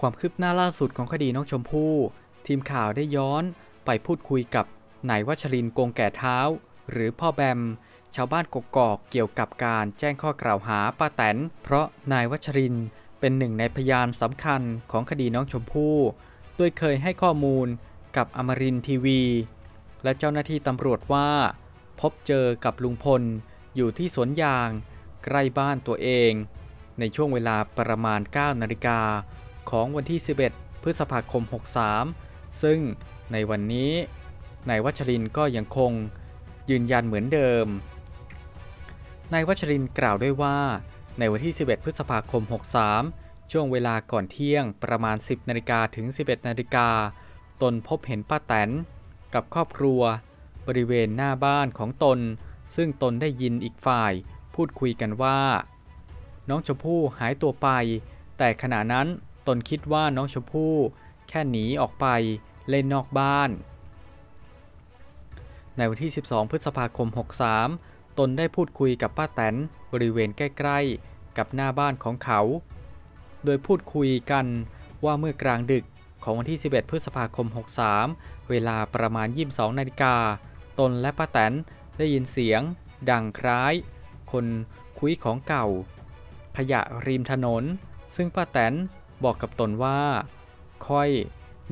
ความคืบหน้าล่าสุดของคดีน้องชมพู่ ทีมข่าวได้ย้อนไปพูดคุยกับนายวัชรินกงแก่เท้า หรือพ่อแบม ชาวบ้านกกอกเกี่ยวกับการแจ้งข้อกล่าวหาป้าแตน เพราะนายวัชรินเป็นหนึ่งในพยานสำคัญของคดีน้องชมพู่โดยเคยให้ข้อมูลกับอมรินทีวี และเจ้าหน้าที่ตำรวจว่า พบเจอกับลุงพลอยู่ที่สวนยาง ใกล้บ้านตัวเอง ในช่วงเวลาประมาณ 9 นาฬิกา ของวันที่ 11 พฤษภาคม 63 ซึ่งในวันนี้นายวัชรินก็ยังคงยืนยันเหมือนเดิมนายวัชรินกล่าวด้วยว่า ในวันที่ 11 พฤษภาคม 63 ช่วงเวลาก่อนเที่ยงประมาณ 10นาฬิกาถึง 11นาฬิกาตนพบเห็นป้าแตนกับครอบครัว บริเวณหน้าบ้านของตน ซึ่งตนได้ยินอีกฝ่าย พูดคุยกันว่า น้องชมพู่หายตัวไป แต่ขณะนั้น ตนคิดว่าน้องชมพู่แค่หนีออกไปเล่นนอกบ้าน ในวันที่ 12 พฤษภาคม 63 ตนได้พูดคุยกับป้าแตนบริเวณใกล้ๆ กับหน้าบ้านของเขา โดยพูดคุยกันว่าเมื่อกลางดึกของวันที่ 11 พฤษภาคม 63 เวลาประมาณ 22 นาฬิกา ตนและป้าแตนได้ยินเสียง ดังคล้าย คนคุยของเก่า ขยะริมถนน ซึ่งป้าแตน บอกกับตนว่า ค่อย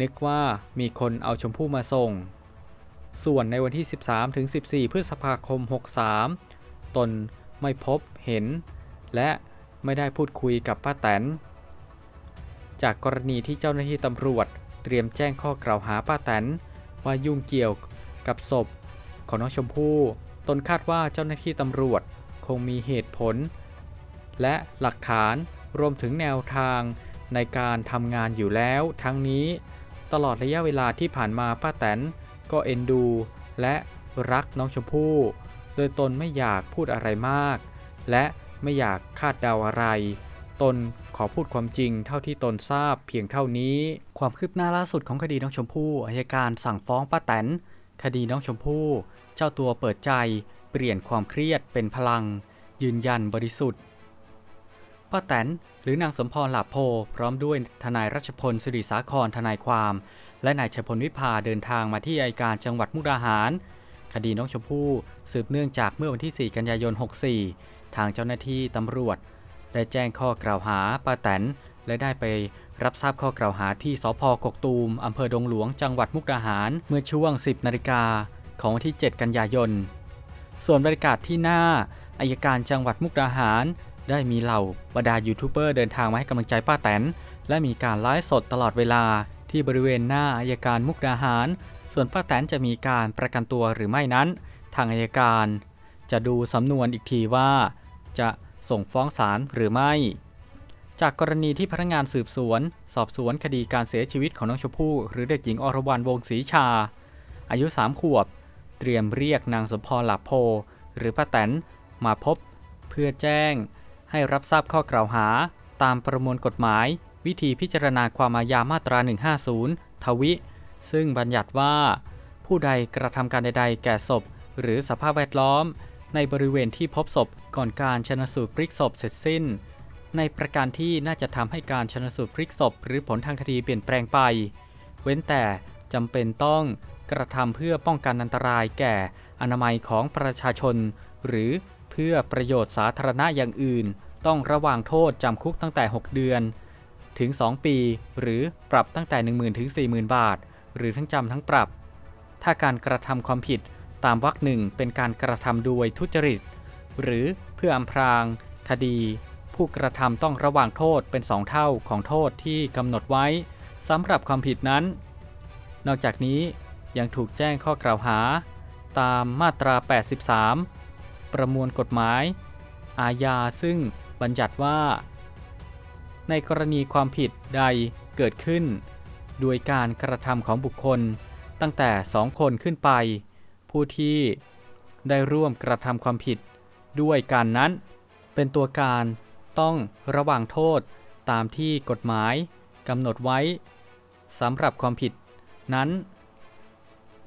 นึกว่ามีคนเอาชมพู่มาส่ง ส่วนในวันที่ 13ถึง14 พฤษภาคม 63 ตนไม่พบเห็น และไม่ได้พูดคุยกับป้าแตน จากกรณีที่เจ้าหน้าที่ตำรวจเตรียมแจ้งข้อกล่าวหาป้าแตน ว่ายุ่งเกี่ยวกับศพของน้องชมพู่ ตนคาดว่าเจ้าหน้าที่ตำรวจคงมีเหตุผล และหลักฐานรวมถึงแนวทาง ในการทำงานอยู่แล้ว ทั้งนี้ ตลอดระยะเวลาที่ผ่านมาป้าแตนก็เอ็นดู และรักน้องชมพู่ โดยตนไม่อยากพูดอะไรมาก และไม่อยากคาดเดาอะไร ตนขอพูดความจริงเท่าที่ตนทราบเพียงเท่านี้ ความคืบหน้าล่าสุดของคดีน้องชมพู่อายการสั่งฟ้องป้าแตนคดีน้องชมพู่ เจ้าตัวเปิดใจ เปลี่ยนความเครียดเป็นพลัง ยืนยันบริสุทธิ์ ป้าแตน หรือนางสมพรหลาโพ พร้อมด้วยทนายรัชพลสิริสาครทนายความ และนายชัยพลวิภาเดินทางมาที่อัยการจังหวัดมุกดาหาร คดีน้องชมพู่สืบเนื่องจากเมื่อวันที่ 4 กันยายน 64 ทางเจ้าหน้าที่ตำรวจ ได้แจ้งข้อกล่าวหาป้าแตน และได้ไปรับทราบข้อกล่าวหาที่สพกกตูมอำเภอดงหลวงจังหวัดมุกดาหาร เมื่อช่วง 10 นาฬิกาของวันที่ 7 กันยายน ส่วนบรรยากาศที่หน้าอายการจังหวัดมุกดาหาร ได้มีเหล่าบรรดายูทูบเบอร์เดินทางมาให้กำลังใจป้าแตน และมีการไลฟ์สดตลอดเวลาที่บริเวณหน้าอายการมุกดาหาร ส่วนป้าแตนจะมีการประกันตัวหรือไม่นั้น ทางอายการ จะดูสำนวนอีกทีว่า จะส่งฟ้องศาลหรือไม่ จากกรณีที่พนักงานสืบสวน สอบสวนคดีการเสียชีวิตของน้องชมพู่หรือเด็กหญิงอรวรรณวงศรีชา อายุ 3 ขวบ เตรียมเรียกนางสมพรหลับโพ หรือป้าแตนมาพบ เพื่อแจ้ง ให้รับทราบข้อกล่าวหา ตามประมวลกฎหมาย วิธีพิจารณาความอาญามาตรา 150 ทวิ ซึ่งบัญญัติว่า ผู้ใดกระทำการใด ๆ แก่ศพ หรือสภาพแวดล้อม ในบริเวณที่พบศพก่อนการชนสูตรพลิกศพเสร็จสิ้น ในประการที่น่าจะทำให้การชนสูตรพลิกศพ หรือผลทางคดีเปลี่ยนแปลงไป เว้นแต่จำเป็นต้องกระทำเพื่อป้องกันอันตรายแก่อนามัยของประชาชน หรือ เพื่อประโยชน์สาธารณะอย่างอื่น ต้องระวางโทษจำคุกตั้งแต่ 6 เดือน ถึง 2 ปี หรือปรับตั้งแต่ 10,000 ถึง 40,000 บาท หรือทั้งจำทั้งปรับ ถ้าการกระทำความผิดตามวรรคหนึ่งเป็นการกระทำโดยทุจริต หรือเพื่ออำพราง คดี ผู้กระทำต้องระวางโทษเป็น2เท่าของโทษที่กำหนดไว้สำหรับความผิดนั้น นอกจากนี้ยังถูกแจ้งข้อกล่าวหา ตามมาตรา 83 ประมวลกฎหมาย อาญาซึ่งบัญญัติว่า ในกรณีความผิดใดเกิดขึ้น โดยการกระทำของบุคคลตั้งแต่2คนขึ้นไป ผู้ที่ได้ร่วมกระทำความผิดด้วยการนั้น เป็นตัวการต้องระวังโทษตามที่กฎหมายกำหนดไว้สำหรับความผิดนั้น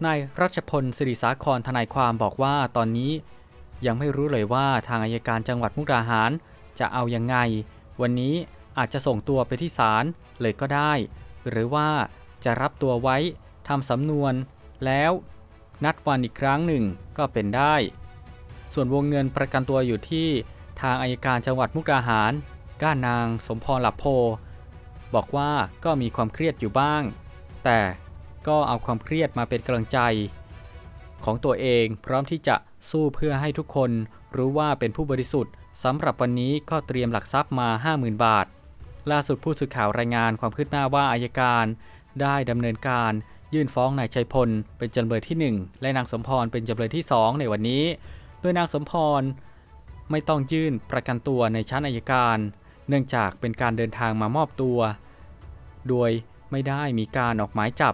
นายรัชพลสิริสาครทนายความบอกว่าตอนนี้ ยังไม่รู้เลยว่าทางอายการจังหวัดมุกดาหาร จะเอายังไง วันนี้อาจจะส่งตัวไปที่ศาลเลยก็ได้ หรือว่าจะรับตัวไว้ทำสำนวน แล้วนัดวันอีกครั้งหนึ่งก็เป็นได้ ส่วนวงเงินประกันตัวอยู่ที่ทางอายการจังหวัดมุกดาหาร ด้านนางสมพรหลับโพ บอกว่าก็มีความเครียดอยู่บ้าง แต่ก็เอาความเครียดมาเป็นกำลังใจ ของตัวเองพร้อมที่จะ สู้เพื่อให้ทุกคนรู้ว่าเป็นผู้บริสุทธิ์สำหรับวันนี้ก็เตรียมหลักทรัพย์มา 50,000 บาท ล่าสุดผู้สื่อข่าวรายงานความคืบหน้าว่าอายการ ได้ดำเนินการยื่นฟ้องนายชัยพล เป็นจำเลยที่ 1 และนางสมพรเป็นจำเลยที่ 2 ในวันนี้ โดยนางสมพรไม่ต้องยื่นประกันตัวในชั้นอายการ เนื่องจากเป็นการเดินทางมามอบตัว โดยไม่ได้มีการออกหมายจับ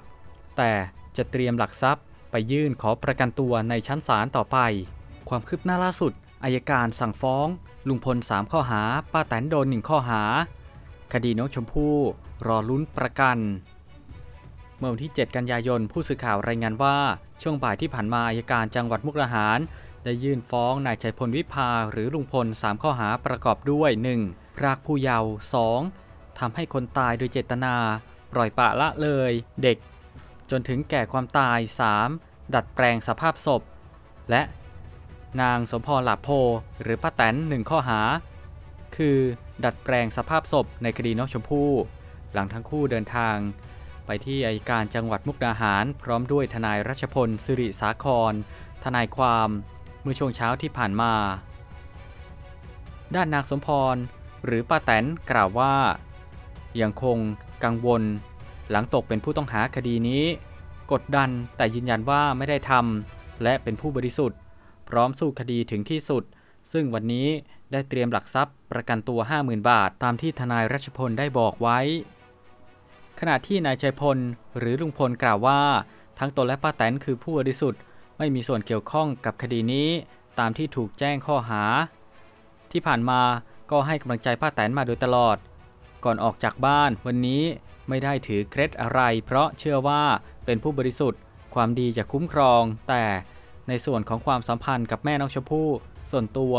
แต่จะเตรียมหลักทรัพย์ ไปยื่นขอประกันตัวในชั้นศาลต่อไป ความคืบหน้าล่าสุดอายการสั่งฟ้อง ลุงพล 3 ข้อหา ป้าแตนโดน 1 ข้อหา คดีน้องชมพู่รอลุ้นประกัน เมื่อวันที่ 7 กันยายน ผู้สื่อข่าวรายงานว่า ช่วงบ่ายที่ผ่านมาอายการจังหวัดมุกดาหาร ได้ยื่นฟ้องนายชัยพลวิภาหรือลุงพล 3 ข้อหาประกอบด้วย 1. พรากผู้เยาว์ 2. ทำให้คนตายโดยเจตนา ปล่อยปละละเลย เด็ก จนถึงแก่ความตาย 3. ดัดแปลงสภาพศพ และ นางสมพรหลับโพ หรือป้าแตนหนึ่งข้อหา คือ ดัดแปลงสภาพศพในคดีน้องชมพู่ หลังทั้งคู่เดินทาง ไปที่อัยการจังหวัดมุกดาหาร พร้อมด้วยทนายรัชพลสิริสาคร ทนายความเมื่อช่วงเช้าที่ผ่านมา ด้านนางสมพรหรือป้าแตนกล่าวว่า ยังคงกังวล หลังตกเป็นผู้ต้องหาคดีนี้ กดดันแต่ยืนยันว่าไม่ได้ทำและเป็นผู้บริสุทธิ์ พร้อมสู้คดีถึงที่สุด ซึ่งวันนี้ได้เตรียมหลักทรัพย์ประกันตัว 50,000 บาท ตามที่ทนายรัชพลได้บอกไว้ ขณะที่นายชัยพลหรือลุงพลกล่าวว่า ทั้งตนและป้าแตนคือผู้บริสุทธิ์ ไม่มีส่วนเกี่ยวข้องกับคดีนี้ ตามที่ถูกแจ้งข้อหา ที่ผ่านมาก็ให้กำลังใจป้าแตนมาโดยตลอด ก่อนออกจากบ้านวันนี้ ไม่ได้ถือเคล็ดอะไร เพราะเชื่อว่าเป็นผู้บริสุทธิ์ ความดีจะคุ้มครอง แต่ในส่วนของความสัมพันธ์กับแม่น้องชมพู่ ส่วนตัว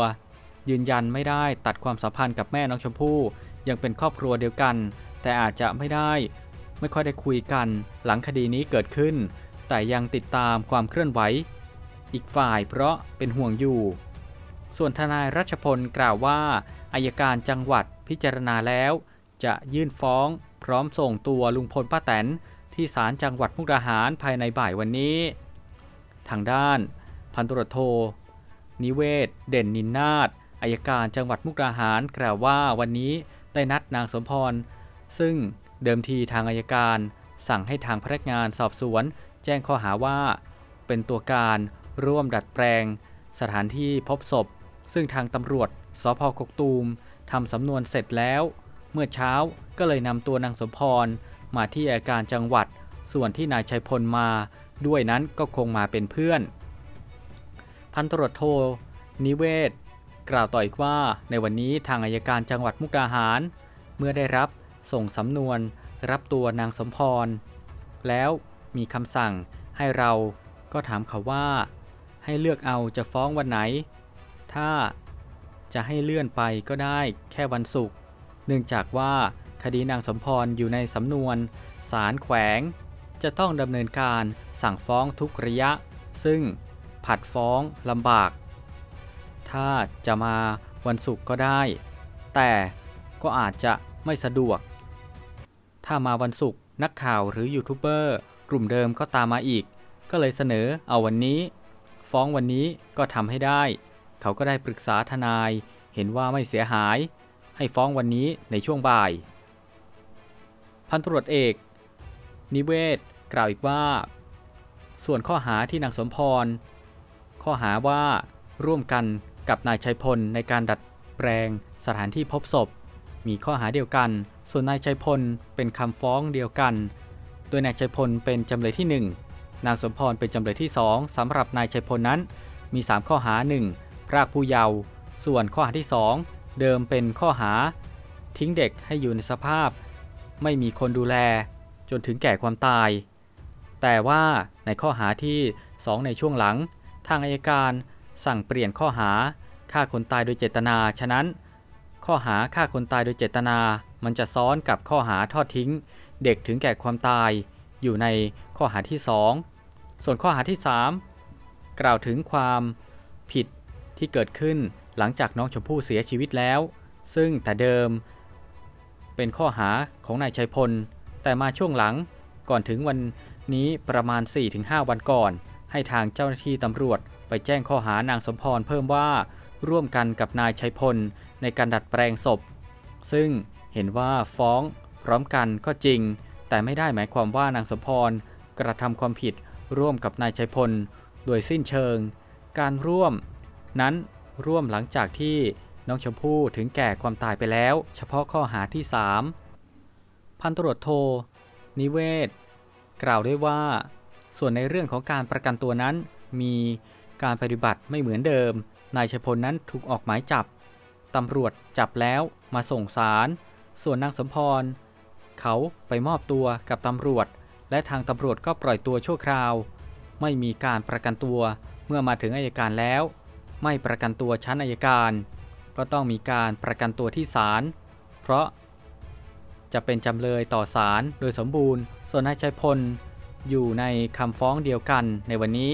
ยืนยันไม่ได้ตัดความสัมพันธ์กับแม่น้องชมพู่ยังเป็นครอบครัวเดียวกัน แต่อาจจะไม่ได้ ไม่ค่อยได้คุยกัน หลังคดีนี้เกิดขึ้น แต่ยังติดตามความเคลื่อนไหว อีกฝ่ายเพราะเป็นห่วงอยู่ ส่วนทนายรัชพลกล่าวว่าอายการจังหวัดพิจารณาแล้ว จะยื่นฟ้อง พร้อมส่งตัวลุงพลป้าแตนที่ศาลจังหวัดมุกดาหารภายในบ่ายวันนี้ ทางด้านพันตรวจโท นิเวศ เด่นนินนาถอายการจังหวัดมุกดาหารกล่าวว่าวันนี้ได้นัดนางสมพร ซึ่งเดิมทีทางอายการ สั่งให้ทางพนักงานสอบสวน แจ้งข้อหาว่า เป็นตัวการร่วมดัดแปลง สถานที่พบศพ ซึ่งทางตำรวจสพกกตูมทำสำนวนเสร็จแล้ว เมื่อเช้าก็เลยนำตัวนางสมพร มาที่อาการจังหวัด ส่วนที่นายชัยพลมา ด้วยนั้นก็คงมาเป็นเพื่อน พันตรวจโท นิเวศ กล่าวต่ออีกว่าในวันนี้ทางอายการจังหวัดมุกดาหาร เมื่อได้รับส่งสำนวน รับตัวนางสมพร แล้วมีคำสั่งให้เราก็ถามเขาว่า ให้เลือกเอาจะฟ้องวันไหน ถ้าจะให้เลื่อนไปก็ได้แค่วันศุกร์ เนื่องจากว่าคดีนางสมพรอยู่ในสำนวนศาลแขวง จะต้องดำเนินการสั่งฟ้องทุกระยะ ซึ่งผัดฟ้องลำบาก ถ้าจะมาวันศุกร์ก็ได้ แต่ก็อาจจะไม่สะดวก ถ้ามาวันศุกร์นักข่าวหรือยูทูบเบอร์กลุ่มเดิมก็ตามมาอีก ก็เลยเสนอเอาวันนี้ ฟ้องวันนี้ก็ทำให้ได้ เขาก็ได้ปรึกษาทนายเห็นว่าไม่เสียหาย ให้ฟ้องวันนี้ในช่วงบ่าย พันตรวจเอก นิเวศกล่าวอีกว่า ส่วนข้อหาที่นางสมพร ข้อหาว่าร่วมกันกับนายชัยพลในการดัดแปลงสถานที่พบศพ มีข้อหาเดียวกัน ส่วนนายชัยพลเป็นคำฟ้องเดียวกัน โดยนายชัยพลเป็นจำเลยที่ 1 นางสมพรเป็นจำเลยที่ 2สำหรับนายชัยพลนั้น มี 3 ข้อหา 1. พรากผู้เยาว์ ส่วนข้อหาที่ 2 เดิมเป็นข้อหา ทิ้งเด็กให้อยู่ในสภาพ ไม่มีคนดูแล จนถึงแก่ความตาย แต่ว่าในข้อหาที่ 2 ในช่วงหลัง ทางอายการสั่งเปลี่ยนข้อหาฆ่าคนตายโดยเจตนา ฉะนั้น ข้อหาฆ่าคนตายโดยเจตนา มันจะซ้อนกับข้อหาทอดทิ้ง เด็กถึงแก่ความตายอยู่ในข้อหาที่ 2 ส่วนข้อหาที่ 3 กล่าวถึงความผิดที่เกิดขึ้น หลังจากน้องชมพู่เสียชีวิตแล้ว ซึ่งแต่เดิม เป็นข้อหาของนายชัยพล แต่มาช่วงหลังก่อนถึงวันนี้ประมาณ 4-5 วันก่อน ให้ทางเจ้าหน้าที่ตำรวจไปแจ้งข้อหานางสมพรเพิ่มว่าร่วมกันกับนายชัยพลในการดัดแปลงศพ ซึ่งเห็นว่าฟ้องพร้อมกันก็จริง แต่ไม่ได้หมายความว่านางสมพรกระทำความผิดร่วมกับนายชัยพล โดยสิ้นเชิง การร่วม นั้น ร่วมหลังจากที่น้องชมพู่ถึงแก่ความตายไปแล้ว เฉพาะข้อหาที่ 3 พันตำรวจโท นิเวศ กล่าวด้วยว่า ส่วนในเรื่องของการประกันตัวนั้น มีการปฏิบัติไม่เหมือนเดิม นายชัยพลนั้นถูกออกหมายจับ ตำรวจจับแล้วมาส่งสาร ส่วนนางสมพร เขาไปมอบตัวกับตำรวจ และทางตำรวจก็ปล่อยตัวชั่วคราว ไม่มีการประกันตัวเมื่อมาถึงอายการแล้ว ไม่ประกันตัวชั้นอายการ ก็ต้องมีการประกันตัวที่ศาลเพราะจะเป็นจำเลยต่อศาลโดยสมบูรณ์ ส่วนนายชัยพลอยู่ในคำฟ้องเดียวกัน ในวันนี้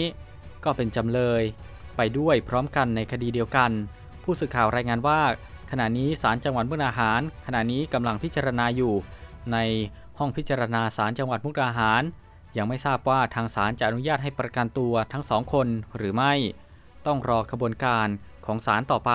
ก็เป็นจำเลยไปด้วยพร้อมกันในคดีเดียวกัน ผู้สื่อข่าวรายงานว่า ขณะนี้ศาลจังหวัดมุกดาหาร ขณะนี้กำลังพิจารณาอยู่ ในห้องพิจารณาศาลจังหวัดมุกดาหาร ยังไม่ทราบว่าทางศาลจะอนุญาตให้ประกันตัวทั้งสองคนหรือไม่ ต้องรอขบวนการของศาลต่อไป